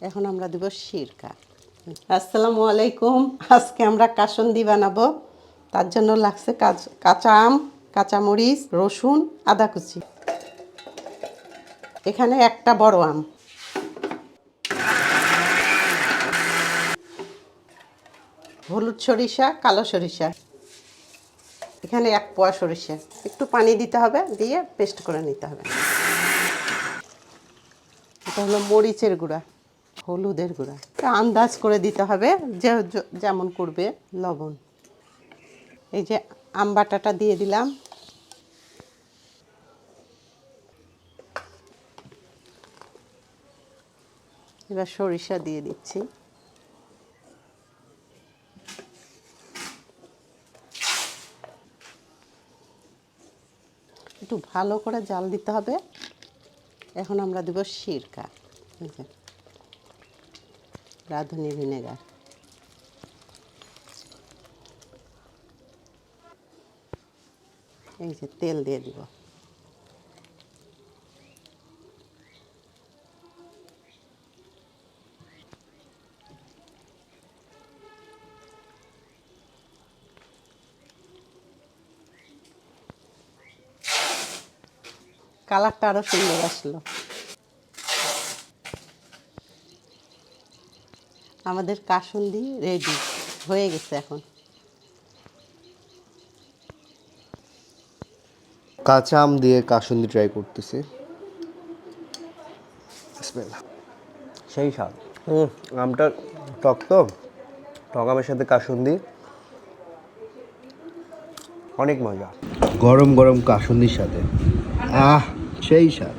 এখন আমরা দেব সিরকা। আসসালামু আলাইকুম। আজকে আমরা কাসন্দি বানাবো। তার জন্য লাগছে কাঁচ- কাঁচা আম, কাঁচামরিচ, রসুন, আদা কুচি। এখানে একটা বড় আম। হলুদ সরিষা, কালো সরিষা। এখানে এক পোয়া সরিষা। একটু পানি দিতে হবে, দিয়ে পেস্ট করে নিতে হবে। এটা হলো মরিচের গুঁড়া। হলুদের গুঁড়া। আন্দাজ করে দিতে হবে যে যেমন করবে লবণ। এই যে আম বাটাটা দিয়ে দিলাম। এবার সরিষা দিয়ে দিচ্ছি। একটু ভালো করে জাল দিতে হবে। এখন আমরা দেব সিরকা। রাঁধুনি ভিনেগার। এই যে তেল দিয়ে দিব। কালারটা আরও সুন্দর আসলো। আমাদের কাসুন্দি রেডি হয়ে গেছে এখন। কাঁচা আম দিয়ে কাসুন্দি ট্রাই করতেছি। সেই স্বাদ। হুম আমটা টক তো? টক আমের সাথে কাসুন্দি। অনেক মজা। গরম গরম কাসুন্দির সাথে। আহ সেই স্বাদ।